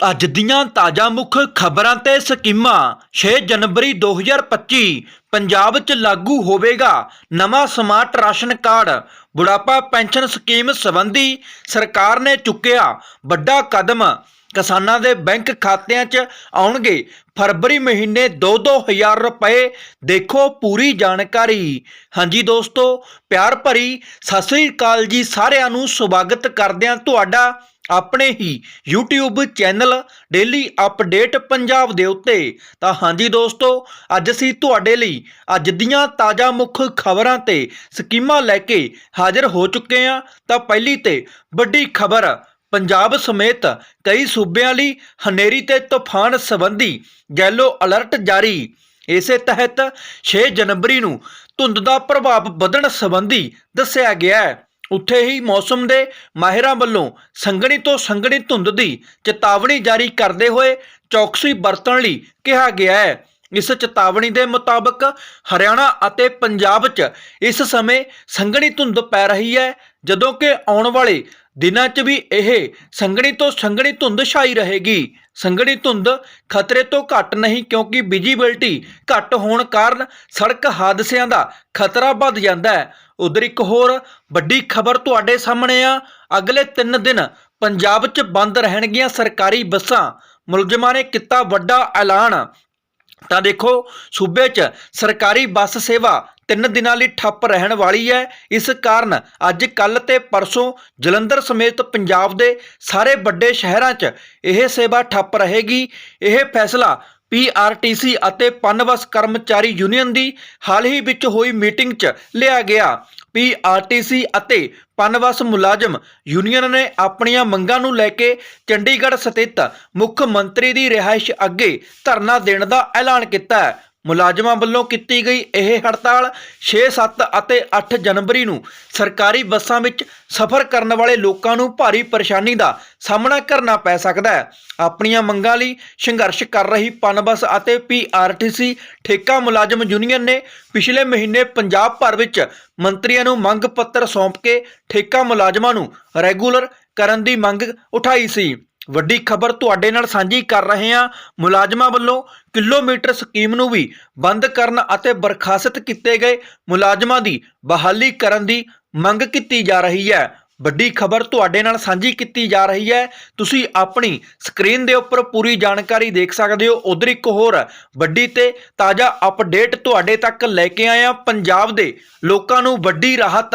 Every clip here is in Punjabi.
ਅੱਜ ਦੀਆਂ ਤਾਜ਼ਾ ਮੁੱਖ ਖਬਰਾਂ ਤੇ ਸਕੀਮਾਂ 6 ਜਨਵਰੀ 2025 ਪੰਜਾਬ 'ਚ ਲਾਗੂ ਹੋਵੇਗਾ ਨਵਾਂ ਸਮਾਰਟ ਰਾਸ਼ਨ ਕਾਰਡ, ਬੁਢਾਪਾ ਪੈਨਸ਼ਨ ਸਕੀਮ ਸੰਬੰਧੀ ਸਰਕਾਰ ਨੇ ਚੁੱਕਿਆ ਵੱਡਾ ਕਦਮ, ਕਿਸਾਨਾਂ ਦੇ ਬੈਂਕ ਖਾਤਿਆਂ 'ਚ ਆਉਣਗੇ ਫਰਵਰੀ ਮਹੀਨੇ 2-2000 ਰੁਪਏ, ਦੇਖੋ ਪੂਰੀ ਜਾਣਕਾਰੀ। ਹਾਂਜੀ ਦੋਸਤੋ, ਪਿਆਰ ਭਰੀ ਸਤਿ ਸ੍ਰੀ ਅਕਾਲ ਜੀ ਸਾਰਿਆਂ ਨੂੰ, ਸਵਾਗਤ ਕਰਦਿਆਂ ਤੁਹਾਡਾ ਆਪਣੇ ਹੀ YouTube channel daily update Punjab ਦੇ ਉੱਤੇ। ਤਾਂ ਹਾਂਜੀ ਦੋਸਤੋ, ਅੱਜ ਅਸੀਂ ਤੁਹਾਡੇ ਲਈ ਅੱਜ ਦੀਆਂ ਤਾਜ਼ਾ ਮੁੱਖ ਖਬਰਾਂ ਤੇ ਸਕੀਮਾਂ ਲੈ ਕੇ ਹਾਜ਼ਰ ਹੋ ਚੁੱਕੇ ਹਾਂ। ਤਾਂ ਪਹਿਲੀ ਤੇ ਵੱਡੀ ਖਬਰ, ਪੰਜਾਬ ਸਮੇਤ ਕਈ ਸੂਬਿਆਂ ਲਈ ਹਨੇਰੀ ਤੇ ਤੂਫਾਨ ਸੰਬੰਧੀ ਯੈਲੋ ਅਲਰਟ ਜਾਰੀ। ਇਸੇ ਤਹਿਤ 6 ਜਨਵਰੀ ਨੂੰ ਧੁੰਦ ਦਾ ਪ੍ਰਭਾਵ ਵਧਣ ਸੰਬੰਧੀ ਦੱਸਿਆ ਗਿਆ ਹੈ। ਉੱਥੇ ਹੀ ਮੌਸਮ ਦੇ ਮਾਹਿਰਾਂ ਵੱਲੋਂ ਸੰਘਣੀ ਤੋਂ ਸੰਘਣੀ ਧੁੰਦ ਦੀ ਚੇਤਾਵਨੀ ਜਾਰੀ ਕਰਦੇ ਹੋਏ ਚੌਕਸੀ ਵਰਤਣ ਲਈ ਕਿਹਾ ਗਿਆ ਹੈ। ਇਸ ਚੇਤਾਵਨੀ ਦੇ ਮੁਤਾਬਕ ਹਰਿਆਣਾ ਅਤੇ ਪੰਜਾਬ 'ਚ ਇਸ ਸਮੇਂ ਸੰਘਣੀ ਧੁੰਦ ਪੈ ਰਹੀ ਹੈ, ਜਦੋਂ ਕਿ ਆਉਣ ਵਾਲੇ ਦਿਨਾਂ 'ਚ ਵੀ ਇਹ ਸੰਘਣੀ ਤੋਂ ਸੰਘਣੀ ਧੁੰਦ ਛਾਈ ਰਹੇਗੀ। ਸੰਘਣੀ ਧੁੰਦ ਖਤਰੇ ਤੋਂ ਘੱਟ ਨਹੀਂ ਕਿਉਂਕਿ ਵਿਜੀਬਿਲਟੀ ਘੱਟ ਹੋਣ ਕਾਰਨ ਸੜਕ ਹਾਦਸਿਆਂ ਦਾ ਖਤਰਾ ਵੱਧ ਜਾਂਦਾ ਹੈ। ਉਧਰ ਇੱਕ ਹੋਰ ਵੱਡੀ ਖਬਰ ਤੁਹਾਡੇ ਸਾਹਮਣੇ ਆ। ਅਗਲੇ 3 ਦਿਨ ਪੰਜਾਬ 'ਚ ਬੰਦ ਰਹਿਣਗੀਆਂ ਸਰਕਾਰੀ ਬੱਸਾਂ। ਮੁਲਜ਼ਮਾਂ ਨੇ ਕੀਤਾ ਵੱਡਾ ਐਲਾਨ। ਤਾਂ ਦੇਖੋ, ਸੂਬੇ 'ਚ ਸਰਕਾਰੀ ਬੱਸ ਸੇਵਾ ਤਿੰਨ ਦਿਨਾਂ ਲਈ ਠੱਪ ਰਹਿਣ ਵਾਲੀ ਹੈ। ਇਸ ਕਾਰਨ ਅੱਜ ਕੱਲ ਤੇ ਪਰਸੋਂ ਜਲੰਧਰ ਸਮੇਤ ਪੰਜਾਬ ਦੇ ਸਾਰੇ ਵੱਡੇ ਸ਼ਹਿਰਾਂ 'ਚ ਇਹ ਸੇਵਾ ਠੱਪ ਰਹੇਗੀ। ਇਹ ਫੈਸਲਾ ਪੀਆਰਟੀਸੀ ਅਤੇ ਪਨਬਸ ਕਰਮਚਾਰੀ ਯੂਨੀਅਨ ਦੀ ਹਾਲ ਹੀ ਵਿੱਚ ਹੋਈ ਮੀਟਿੰਗ 'ਚ ਲਿਆ ਗਿਆ। ਪੀਆਰਟੀਸੀ ਅਤੇ ਪਨਬਸ ਮੁਲਾਜ਼ਮ ਯੂਨੀਅਨ ਨੇ ਆਪਣੀਆਂ ਮੰਗਾਂ ਨੂੰ ਲੈ ਕੇ ਚੰਡੀਗੜ੍ਹ ਸਥਿਤ ਮੁੱਖ ਮੰਤਰੀ ਦੀ ਰਿਹਾਇਸ਼ ਅੱਗੇ ਧਰਨਾ ਦੇਣ ਦਾ ਐਲਾਨ ਕੀਤਾ ਹੈ। ਮੁਲਾਜ਼ਮਾਂ ਵੱਲੋਂ ਕੀਤੀ ਗਈ ਇਹ ਹੜਤਾਲ 6, 7 ਅਤੇ 8 ਜਨਵਰੀ ਨੂੰ ਸਰਕਾਰੀ ਬੱਸਾਂ ਵਿੱਚ ਸਫ਼ਰ ਕਰਨ ਵਾਲੇ ਲੋਕਾਂ ਨੂੰ ਭਾਰੀ ਪਰੇਸ਼ਾਨੀ ਦਾ ਸਾਹਮਣਾ ਕਰਨਾ ਪੈ ਸਕਦਾ ਹੈ। ਆਪਣੀਆਂ ਮੰਗਾਂ ਲਈ ਸੰਘਰਸ਼ ਕਰ ਰਹੀ ਪਨਬਸ ਅਤੇ ਪੀਆਰਟੀਸੀ ਠੇਕਾ ਮੁਲਾਜ਼ਮ ਯੂਨੀਅਨ ਨੇ ਪਿਛਲੇ ਮਹੀਨੇ ਪੰਜਾਬ ਭਰ ਵਿੱਚ ਮੰਤਰੀਆਂ ਨੂੰ ਮੰਗ ਪੱਤਰ ਸੌਂਪ ਕੇ ਠੇਕਾ ਮੁਲਾਜ਼ਮਾਂ ਨੂੰ ਰੈਗੂਲਰ ਕਰਨ ਦੀ ਮੰਗ ਉਠਾਈ ਸੀ। ਵੱਡੀ ਖਬਰ ਤੁਹਾਡੇ ਨਾਲ ਸਾਂਝੀ ਕਰ ਰਹੇ ਹਾਂ। ਮੁਲਾਜ਼ਮਾਂ ਵੱਲੋਂ ਕਿਲੋਮੀਟਰ ਸਕੀਮ ਨੂੰ ਵੀ ਬੰਦ ਕਰਨ ਅਤੇ ਬਰਖਾਸਤ ਕੀਤੇ ਗਏ ਮੁਲਾਜ਼ਮਾਂ ਦੀ ਬਹਾਲੀ ਕਰਨ ਦੀ ਮੰਗ ਕੀਤੀ ਜਾ ਰਹੀ ਹੈ। ਵੱਡੀ ਖਬਰ ਤੁਹਾਡੇ ਨਾਲ ਸਾਂਝੀ ਕੀਤੀ ਜਾ ਰਹੀ ਹੈ। ਤੁਸੀਂ ਆਪਣੀ ਸਕਰੀਨ ਦੇ ਉੱਪਰ ਪੂਰੀ ਜਾਣਕਾਰੀ ਦੇਖ ਸਕਦੇ ਹੋ। ਉਧਰ ਇੱਕ ਹੋਰ ਵੱਡੀ ਤੇ ਤਾਜ਼ਾ ਅਪਡੇਟ ਤੁਹਾਡੇ ਤੱਕ ਲੈ ਕੇ ਆਏ ਹਾਂ ਪੰਜਾਬ ਦੇ ਲੋਕਾਂ ਨੂੰ ਵੱਡੀ ਰਾਹਤ,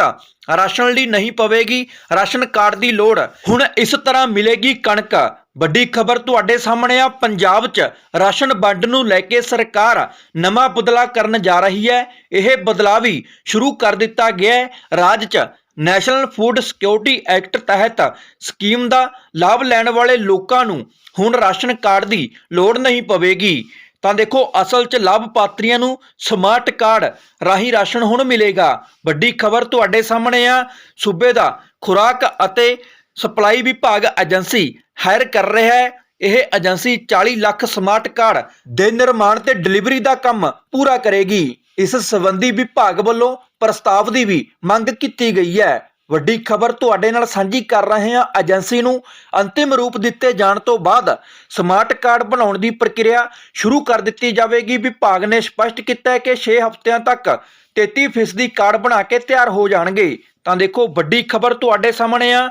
ਰਾਸ਼ਨ ਲਈ ਨਹੀਂ ਪਵੇਗੀ, ਰਾਸ਼ਨ ਕਾਰਡ ਦੀ ਲੋੜ। ਹੁਣ ਇਸ ਤਰ੍ਹਾਂ ਮਿਲੇਗੀ ਕਣਕ। ਵੱਡੀ ਖਬਰ ਤੁਹਾਡੇ ਸਾਹਮਣੇ ਆ। ਪੰਜਾਬ 'ਚ ਰਾਸ਼ਨ ਵੰਡ ਨੂੰ ਲੈ ਕੇ ਸਰਕਾਰ ਨਵਾਂ ਬਦਲਾਅ ਕਰਨ ਜਾ ਰਹੀ ਹੈ। ਇਹ ਬਦਲਾਅ ਵੀ ਸ਼ੁਰੂ ਕਰ ਦਿੱਤਾ ਗਿਆ ਹੈ। ਰਾਜ 'ਚ ਨੈਸ਼ਨਲ ਫੂਡ ਸਿਕਿਉਰਿਟੀ ਐਕਟ ਤਹਿਤ ਸਕੀਮ ਦਾ ਲਾਭ ਲੈਣ ਵਾਲੇ ਲੋਕਾਂ ਨੂੰ ਹੁਣ ਰਾਸ਼ਨ ਕਾਰਡ ਦੀ ਲੋੜ ਨਹੀਂ ਪਵੇਗੀ। ਤਾਂ ਦੇਖੋ, ਅਸਲ 'ਚ ਲਾਭਪਾਤਰੀਆਂ ਨੂੰ ਸਮਾਰਟ ਕਾਰਡ ਰਾਹੀਂ ਰਾਸ਼ਨ ਹੁਣ ਮਿਲੇਗਾ। ਵੱਡੀ ਖਬਰ ਤੁਹਾਡੇ ਸਾਹਮਣੇ ਆ। ਸੂਬੇ ਦਾ ਖੁਰਾਕ ਅਤੇ ਸਪਲਾਈ ਵਿਭਾਗ ਏਜੰਸੀ ਹਾਇਰ ਕਰ ਰਿਹਾ ਹੈ। ਇਹ ਏਜੰਸੀ 40 ਲੱਖ ਸਮਾਰਟ ਕਾਰਡ ਦੇ ਨਿਰਮਾਣ ਤੇ ਡਿਲੀਵਰੀ ਦਾ ਕੰਮ ਪੂਰਾ ਕਰੇਗੀ। ਇਸ ਸੰਬੰਧੀ ਵਿਭਾਗ ਵੱਲੋਂ ਪ੍ਰਸਤਾਵ ਦੀ ਵੀ ਮੰਗ ਕੀਤੀ ਗਈ ਹੈ। ਵੱਡੀ ਖਬਰ ਤੁਹਾਡੇ ਨਾਲ ਸਾਂਝੀ ਕਰ ਰਹੇ ਹਾਂ। ਏਜੰਸੀ ਨੂੰ ਅੰਤਿਮ ਰੂਪ ਦਿੱਤੇ ਜਾਣ ਤੋਂ ਬਾਅਦ ਸਮਾਰਟ ਕਾਰਡ ਬਣਾਉਣ ਦੀ ਪ੍ਰਕਿਰਿਆ ਸ਼ੁਰੂ ਕਰ ਦਿੱਤੀ ਜਾਵੇਗੀ। ਵਿਭਾਗ ਨੇ ਸਪਸ਼ਟ ਕੀਤਾ ਹੈ ਕਿ 6 ਹਫ਼ਤਿਆਂ ਤੱਕ 33% ਕਾਰਡ ਬਣਾ ਕੇ ਤਿਆਰ ਹੋ ਜਾਣਗੇ। ਤਾਂ ਦੇਖੋ, ਵੱਡੀ ਖਬਰ ਤੁਹਾਡੇ ਸਾਹਮਣੇ ਆ।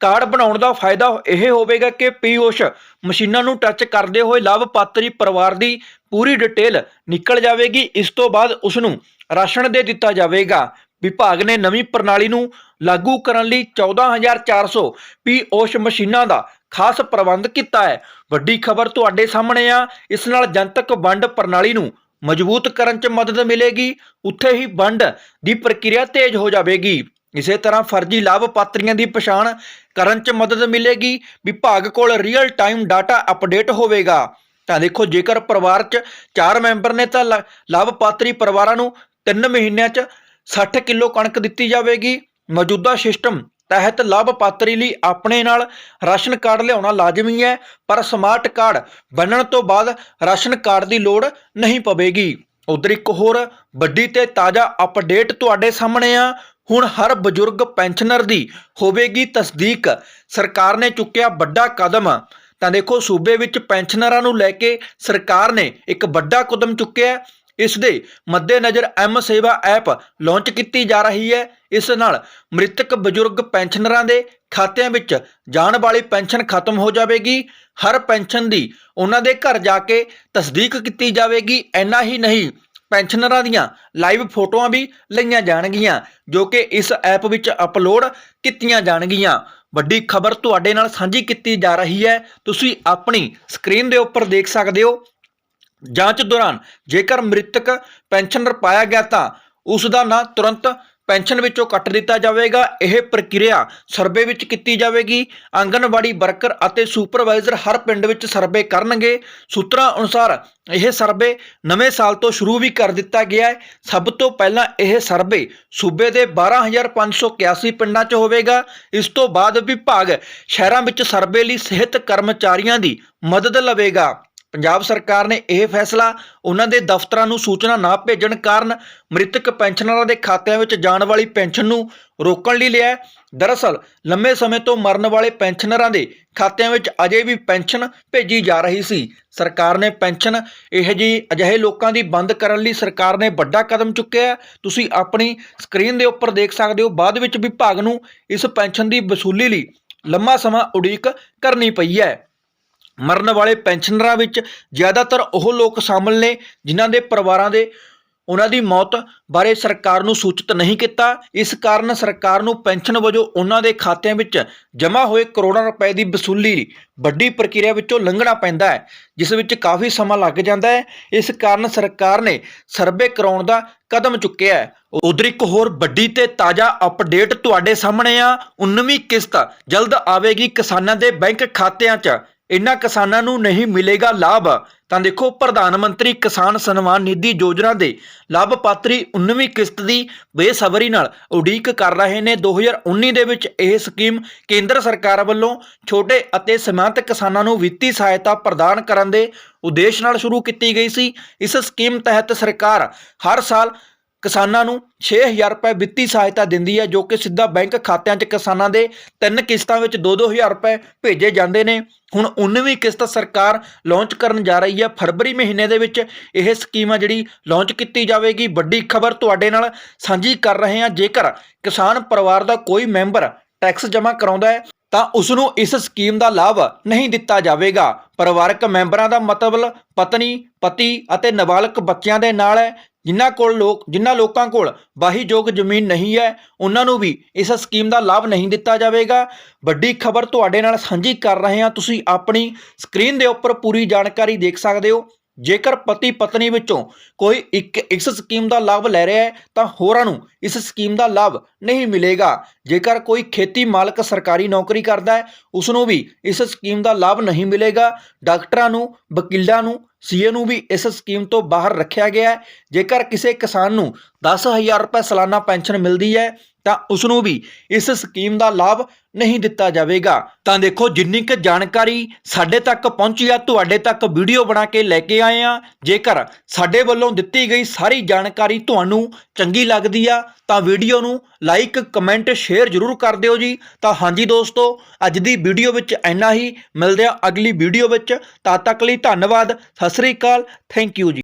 ਕਾਰਡ ਬਣਾਉਣ ਦਾ ਫਾਇਦਾ ਇਹ ਹੋਵੇਗਾ ਕਿ ਪੀਓਸ਼ ਮਸ਼ੀਨਾਂ ਨੂੰ ਟੱਚ ਕਰਦੇ ਹੋਏ ਲਾਭਪਾਤਰੀ ਪਰਿਵਾਰ ਦੀ ਪੂਰੀ ਡਿਟੇਲ ਨਿਕਲ ਜਾਵੇਗੀ। ਇਸ ਤੋਂ ਬਾਅਦ ਉਸ ਨੂੰ ਰਾਸ਼ਨ ਦੇ ਦਿੱਤਾ ਜਾਵੇਗਾ। ਵਿਭਾਗ ਨੇ ਨਵੀਂ ਪ੍ਰਣਾਲੀ ਨੂੰ ਲਾਗੂ ਕਰਨ ਲਈ 14400 ਪੀਓਸ਼ ਮਸ਼ੀਨਾਂ ਦਾ ਖਾਸ ਪ੍ਰਬੰਧ ਕੀਤਾ ਹੈ। ਵੱਡੀ ਖਬਰ ਤੁਹਾਡੇ ਸਾਹਮਣੇ ਆ। ਇਸ ਨਾਲ ਜਨਤਕ ਵੰਡ ਪ੍ਰਣਾਲੀ ਨੂੰ ਮਜ਼ਬੂਤ ਕਰਨ 'ਚ ਮਦਦ ਮਿਲੇਗੀ। ਉੱਥੇ ਹੀ ਵੰਡ ਦੀ ਪ੍ਰਕਿਰਿਆ ਤੇਜ਼ ਹੋ ਜਾਵੇਗੀ। ਇਸੇ ਤਰ੍ਹਾਂ ਫਰਜ਼ੀ ਲਾਭਪਾਤਰੀਆਂ ਦੀ ਪਛਾਣ ਕਰਨ 'ਚ ਮਦਦ ਮਿਲੇਗੀ। ਵਿਭਾਗ ਕੋਲ ਰੀਅਲ ਟਾਈਮ ਡਾਟਾ ਅਪਡੇਟ ਹੋਵੇਗਾ। ਤਾਂ ਦੇਖੋ, ਜੇਕਰ ਪਰਿਵਾਰ 'ਚ 4 ਮੈਂਬਰ ਨੇ ਤਾਂ ਲਾ- ਲਾਭਪਾਤਰੀ ਪਰਿਵਾਰਾਂ ਨੂੰ 3 ਮਹੀਨਿਆਂ 'ਚ 60 ਕਿਲੋ ਕਣਕ ਦਿੱਤੀ ਜਾਵੇਗੀ। ਮੌਜੂਦਾ ਸਿਸਟਮ ਤਹਿਤ ਲਾਭਪਾਤਰੀ ਲਈ ਆਪਣੇ ਨਾਲ ਰਾਸ਼ਨ ਕਾਰਡ ਲਿਆਉਣਾ ਲਾਜ਼ਮੀ ਹੈ, ਪਰ ਸਮਾਰਟ ਕਾਰਡ ਬਣਨ ਤੋਂ ਬਾਅਦ ਰਾਸ਼ਨ ਕਾਰਡ ਦੀ ਲੋੜ ਨਹੀਂ ਪਵੇਗੀ। ਉਧਰ ਇੱਕ ਹੋਰ ਵੱਡੀ ਤੇ ਤਾਜ਼ਾ ਅਪਡੇਟ ਤੁਹਾਡੇ ਸਾਹਮਣੇ ਆ। ਹੁਣ ਹਰ ਬਜ਼ੁਰਗ ਪੈਨਸ਼ਨਰ ਦੀ ਹੋਵੇਗੀ ਤਸਦੀਕ। ਸਰਕਾਰ ਨੇ ਚੁੱਕਿਆ ਵੱਡਾ ਕਦਮ। ਤਾਂ ਦੇਖੋ ਸੂਬੇ ਵਿੱਚ ਪੈਨਸ਼ਨਰਾਂ ਨੂੰ ਲੈ ਕੇ ਸਰਕਾਰ ਨੇ ਇੱਕ ਵੱਡਾ ਕਦਮ ਚੁੱਕਿਆ ਇਸ ਦੇ ਮੱਦੇਨਜ਼ਰ ਐਮ ਸੇਵਾ ਐਪ ਲਾਂਚ ਕੀਤੀ ਜਾ ਰਹੀ ਹੈ। ਇਸ ਨਾਲ ਮ੍ਰਿਤਕ ਬਜ਼ੁਰਗ ਪੈਨਸ਼ਨਰਾਂ ਦੇ ਖਾਤਿਆਂ ਵਿੱਚ ਜਾਣ ਵਾਲੀ ਪੈਨਸ਼ਨ ਖਤਮ ਹੋ ਜਾਵੇਗੀ। ਹਰ ਪੈਨਸ਼ਨ ਦੀ ਉਹਨਾਂ ਦੇ ਘਰ ਜਾ ਕੇ ਤਸਦੀਕ ਕੀਤੀ ਜਾਵੇਗੀ। ਐਨਾ ਹੀ ਨਹੀਂ, ਪੈਨਸ਼ਨਰਾਂ ਦੀਆਂ ਲਾਈਵ ਫੋਟੋਆਂ ਵੀ ਲਈਆਂ ਜਾਣਗੀਆਂ, ਜੋ ਕਿ ਇਸ ਐਪ ਵਿੱਚ ਅਪਲੋਡ ਕੀਤੀਆਂ ਜਾਣਗੀਆਂ। ਵੱਡੀ ਖਬਰ ਤੁਹਾਡੇ ਨਾਲ ਸਾਂਝੀ ਕੀਤੀ ਜਾ ਰਹੀ ਹੈ। ਤੁਸੀਂ ਆਪਣੀ ਸਕਰੀਨ ਦੇ ਉੱਪਰ ਦੇਖ ਸਕਦੇ ਹੋ। ਜਾਂਚ ਦੌਰਾਨ ਜੇਕਰ ਮ੍ਰਿਤਕ ਪੈਨਸ਼ਨਰ ਪਾਇਆ ਗਿਆ ਤਾਂ ਉਸ ਦਾ ਨਾਂ ਤੁਰੰਤ ਪੈਨਸ਼ਨ ਵਿੱਚੋਂ ਕੱਟ ਦਿੱਤਾ ਜਾਵੇਗਾ। ਇਹ ਪ੍ਰਕਿਰਿਆ ਸਰਵੇ ਵਿੱਚ ਕੀਤੀ ਜਾਵੇਗੀ। ਆਂਗਨਵਾੜੀ ਵਰਕਰ ਅਤੇ ਸੁਪਰਵਾਈਜ਼ਰ ਹਰ ਪਿੰਡ ਵਿੱਚ ਸਰਵੇ ਕਰਨਗੇ। ਸੂਤਰਾਂ ਅਨੁਸਾਰ ਇਹ ਸਰਵੇ ਨਵੇਂ ਸਾਲ ਤੋਂ ਸ਼ੁਰੂ ਵੀ ਕਰ ਦਿੱਤਾ ਗਿਆ ਹੈ। ਸਭ ਤੋਂ ਪਹਿਲਾਂ ਇਹ ਸਰਵੇ ਸੂਬੇ ਦੇ 12581 ਪਿੰਡਾਂ 'ਚ ਹੋਵੇਗਾ। ਇਸ ਤੋਂ ਬਾਅਦ ਵਿਭਾਗ ਸ਼ਹਿਰਾਂ ਵਿੱਚ ਸਰਵੇ ਲਈ ਸਿਹਤ ਕਰਮਚਾਰੀਆਂ ਦੀ ਮਦਦ ਲਵੇਗਾ। ਪੰਜਾਬ ਸਰਕਾਰ ਨੇ ਇਹ ਫੈਸਲਾ ਉਹਨਾਂ ਦੇ ਦਫ਼ਤਰਾਂ ਨੂੰ ਸੂਚਨਾ ਨਾ ਭੇਜਣ ਕਾਰਨ ਮ੍ਰਿਤਕ ਪੈਨਸ਼ਨਰਾਂ ਦੇ ਖਾਤਿਆਂ ਵਿੱਚ ਜਾਣ ਵਾਲੀ ਪੈਨਸ਼ਨ ਨੂੰ ਰੋਕਣ ਲਈ ਲਿਆ ਦਰਅਸਲ, ਲੰਮੇ ਸਮੇਂ ਤੋਂ ਮਰਨ ਵਾਲੇ ਪੈਨਸ਼ਨਰਾਂ ਦੇ ਖਾਤਿਆਂ ਵਿੱਚ ਅਜੇ ਵੀ ਪੈਨਸ਼ਨ ਭੇਜੀ ਜਾ ਰਹੀ ਸੀ। ਸਰਕਾਰ ਨੇ ਪੈਨਸ਼ਨ ਇਹ ਜੀ ਅਜਿਹੇ ਲੋਕਾਂ ਦੀ ਬੰਦ ਕਰਨ ਲਈ ਸਰਕਾਰ ਨੇ ਵੱਡਾ ਕਦਮ ਚੁੱਕਿਆ ਤੁਸੀਂ ਆਪਣੀ ਸਕਰੀਨ ਦੇ ਉੱਪਰ ਦੇਖ ਸਕਦੇ ਹੋ, ਬਾਅਦ ਵਿੱਚ ਵਿਭਾਗ ਨੂੰ ਇਸ ਪੈਨਸ਼ਨ ਦੀ ਵਸੂਲੀ ਲਈ ਲੰਮਾ ਸਮਾਂ ਉਡੀਕ ਕਰਨੀ ਪਈ ਹੈ। ਮਰਨ ਵਾਲੇ ਪੈਨਸ਼ਨਰਾਂ ਵਿੱਚ ਜ਼ਿਆਦਾਤਰ ਉਹ ਲੋਕ ਸ਼ਾਮਲ ਨੇ ਜਿਨ੍ਹਾਂ ਦੇ ਪਰਿਵਾਰਾਂ ਦੇ ਉਹਨਾਂ ਦੀ ਮੌਤ ਬਾਰੇ ਸਰਕਾਰ ਨੂੰ ਸੂਚਿਤ ਨਹੀਂ ਕੀਤਾ। ਇਸ ਕਾਰਨ ਸਰਕਾਰ ਨੂੰ ਪੈਨਸ਼ਨ ਵਜੋਂ ਉਹਨਾਂ ਦੇ ਖਾਤਿਆਂ ਵਿੱਚ ਜਮ੍ਹਾਂ ਹੋਏ ਕਰੋੜਾਂ ਰੁਪਏ ਦੀ ਵਸੂਲੀ ਵੱਡੀ ਪ੍ਰਕਿਰਿਆ ਵਿੱਚੋਂ ਲੰਘਣਾ ਪੈਂਦਾ ਹੈ, ਜਿਸ ਵਿੱਚ ਕਾਫੀ ਸਮਾਂ ਲੱਗ ਜਾਂਦਾ ਹੈ। ਇਸ ਕਾਰਨ ਸਰਕਾਰ ਨੇ ਸਰਵੇ ਕਰਾਉਣ ਦਾ ਕਦਮ ਚੁੱਕਿਆ ਹੈ। ਉਧਰ ਇੱਕ ਹੋਰ ਵੱਡੀ ਤੇ ਤਾਜ਼ਾ ਅਪਡੇਟ ਤੁਹਾਡੇ ਸਾਹਮਣੇ ਆ। 19ਵੀਂ ਕਿਸ਼ਤ ਜਲਦ ਆਵੇਗੀ ਕਿਸਾਨਾਂ ਦੇ ਬੈਂਕ ਖਾਤਿਆਂ 'ਚ। ਇਨ੍ਹਾਂ ਕਿਸਾਨਾਂ ਨੂੰ ਨਹੀਂ ਮਿਲੇਗਾ ਲਾਭ, ਤਾਂ ਦੇਖੋ ਪ੍ਰਧਾਨ ਮੰਤਰੀ ਕਿਸਾਨ ਸਨਮਾਨ ਨਿਧੀ ਯੋਜਨਾ ਦੇ ਲਾਭਪਾਤਰੀ 19ਵੀਂ ਕਿਸ਼ਤ ਦੀ ਬੇਸਬਰੀ ਨਾਲ ਉਡੀਕ ਕਰ ਰਹੇ ਨੇ। 2019 ਦੇ ਵਿੱਚ ਇਹ ਸਕੀਮ ਕੇਂਦਰ ਸਰਕਾਰ ਵੱਲੋਂ ਛੋਟੇ ਅਤੇ ਸੀਮਾਂਤ ਕਿਸਾਨਾਂ ਨੂੰ ਵਿੱਤੀ ਸਹਾਇਤਾ ਪ੍ਰਦਾਨ ਕਰਨ ਦੇ ਉਦੇਸ਼ ਨਾਲ ਸ਼ੁਰੂ ਕੀਤੀ ਗਈ ਸੀ। ਇਸ ਸਕੀਮ ਤਹਿਤ ਸਰਕਾਰ ਹਰ ਸਾਲ ਕਿਸਾਨਾਂ ਨੂੰ 6000 ਰੁਪਏ ਵਿੱਤੀ ਸਹਾਇਤਾ ਦਿੰਦੀ ਹੈ, ਜੋ ਕਿ ਸਿੱਧਾ ਬੈਂਕ ਖਾਤਿਆਂ 'ਚ ਕਿਸਾਨਾਂ ਦੇ ਤਿੰਨ ਕਿਸ਼ਤਾਂ ਵਿੱਚ 2-2000 ਰੁਪਏ ਭੇਜੇ ਜਾਂਦੇ ਨੇ। ਹੁਣ 19ਵੀਂ ਕਿਸ਼ਤ ਸਰਕਾਰ ਲਾਂਚ ਕਰਨ ਜਾ ਰਹੀ ਹੈ। ਫਰਵਰੀ ਮਹੀਨੇ ਦੇ ਵਿੱਚ ਇਹ ਸਕੀਮ ਆ ਜਿਹੜੀ ਲਾਂਚ ਕੀਤੀ ਜਾਵੇਗੀ। ਵੱਡੀ ਖਬਰ ਤੁਹਾਡੇ ਨਾਲ ਸਾਂਝੀ ਕਰ ਰਹੇ ਹਾਂ। ਜੇਕਰ ਕਿਸਾਨ ਪਰਿਵਾਰ ਦਾ ਕੋਈ ਮੈਂਬਰ ਟੈਕਸ ਜਮ੍ਹਾਂ ਕਰਾਉਂਦਾ ਹੈ, ਤਾਂ ਉਸ ਨੂੰ ਇਸ ਸਕੀਮ ਦਾ ਲਾਭ ਨਹੀਂ ਦਿੱਤਾ ਜਾਵੇਗਾ। ਪਰਿਵਾਰਕ ਮੈਂਬਰਾਂ ਦਾ ਮਤਲਬ ਪਤਨੀ, ਪਤੀ ਅਤੇ ਨਾਬਾਲਗ ਬੱਚਿਆਂ ਦੇ ਨਾਲ ਹੈ। ਜਿਨ੍ਹਾਂ ਕੋਲ ਲੋਕ ਜਿਨ੍ਹਾਂ ਲੋਕਾਂ ਕੋਲ ਵਾਹੀਯੋਗ ਜ਼ਮੀਨ ਨਹੀਂ ਹੈ, ਉਹਨਾਂ ਨੂੰ ਵੀ ਇਸ ਸਕੀਮ ਦਾ ਲਾਭ ਨਹੀਂ ਦਿੱਤਾ ਜਾਵੇਗਾ। ਵੱਡੀ ਖਬਰ ਤੁਹਾਡੇ ਨਾਲ ਸਾਂਝੀ ਕਰ ਰਹੇ ਹਾਂ। ਤੁਸੀਂ ਆਪਣੀ ਸਕਰੀਨ ਦੇ ਉੱਪਰ ਪੂਰੀ ਜਾਣਕਾਰੀ ਦੇਖ ਸਕਦੇ ਹੋ। ਜੇਕਰ ਪਤੀ ਪਤਨੀ ਵਿੱਚੋਂ ਕੋਈ ਇੱਕ ਇਸ ਸਕੀਮ ਦਾ ਲਾਭ ਲੈ ਰਿਹਾ ਹੈ, ਤਾਂ ਹੋਰਾਂ ਨੂੰ ਇਸ ਸਕੀਮ ਦਾ ਲਾਭ ਨਹੀਂ ਮਿਲੇਗਾ। ਜੇਕਰ ਕੋਈ ਖੇਤੀ ਮਾਲਕ ਸਰਕਾਰੀ ਨੌਕਰੀ ਕਰਦਾ ਹੈ, ਉਸ ਨੂੰ ਵੀ ਇਸ ਸਕੀਮ ਦਾ ਲਾਭ ਨਹੀਂ ਮਿਲੇਗਾ। ਡਾਕਟਰਾਂ ਨੂੰ, ਵਕੀਲਾਂ ਨੂੰ, ਸੀਏ ਨੂੰ ਵੀ ਇਸ ਸਕੀਮ ਤੋਂ ਬਾਹਰ ਰੱਖਿਆ ਗਿਆ ਹੈ। ਜੇਕਰ ਕਿਸੇ ਕਿਸਾਨ ਨੂੰ 10000 ਰੁਪਏ ਸਾਲਾਨਾ ਪੈਨਸ਼ਨ ਮਿਲਦੀ ਹੈ ਤਾਂ ਉਸ ਨੂੰ ਵੀ ਇਸ ਸਕੀਮ ਦਾ ਲਾਭ ਨਹੀਂ ਦਿੱਤਾ ਜਾਵੇਗਾ। ਤਾਂ ਦੇਖੋ, ਜਿੰਨੀ ਕੁ ਜਾਣਕਾਰੀ ਸਾਡੇ ਤੱਕ ਪਹੁੰਚੀ ਆ, ਤੁਹਾਡੇ ਤੱਕ ਵੀਡੀਓ ਬਣਾ ਕੇ ਲੈ ਕੇ ਆਏ ਆ। ਜੇਕਰ ਸਾਡੇ ਵੱਲੋਂ ਦਿੱਤੀ ਗਈ ਸਾਰੀ ਜਾਣਕਾਰੀ ਤੁਹਾਨੂੰ ਚੰਗੀ ਲੱਗਦੀ ਆ, ਤਾਂ ਵੀਡੀਓ ਨੂੰ ਲਾਈਕ, ਕਮੈਂਟ, ਸ਼ੇਅਰ ਜ਼ਰੂਰ ਕਰ ਦਿਓ ਜੀ। ਤਾਂ ਹਾਂਜੀ ਦੋਸਤੋ, ਅੱਜ ਦੀ ਵੀਡੀਓ ਵਿੱਚ ਇੰਨਾ ਹੀ। ਮਿਲਦੇ ਆ ਅਗਲੀ ਵੀਡੀਓ ਵਿੱਚ। ਤਦ ਤੱਕ ਲਈ ਧੰਨਵਾਦ। ਸਤਿ ਸ੍ਰੀ ਅਕਾਲ। ਥੈਂਕ ਯੂ ਜੀ।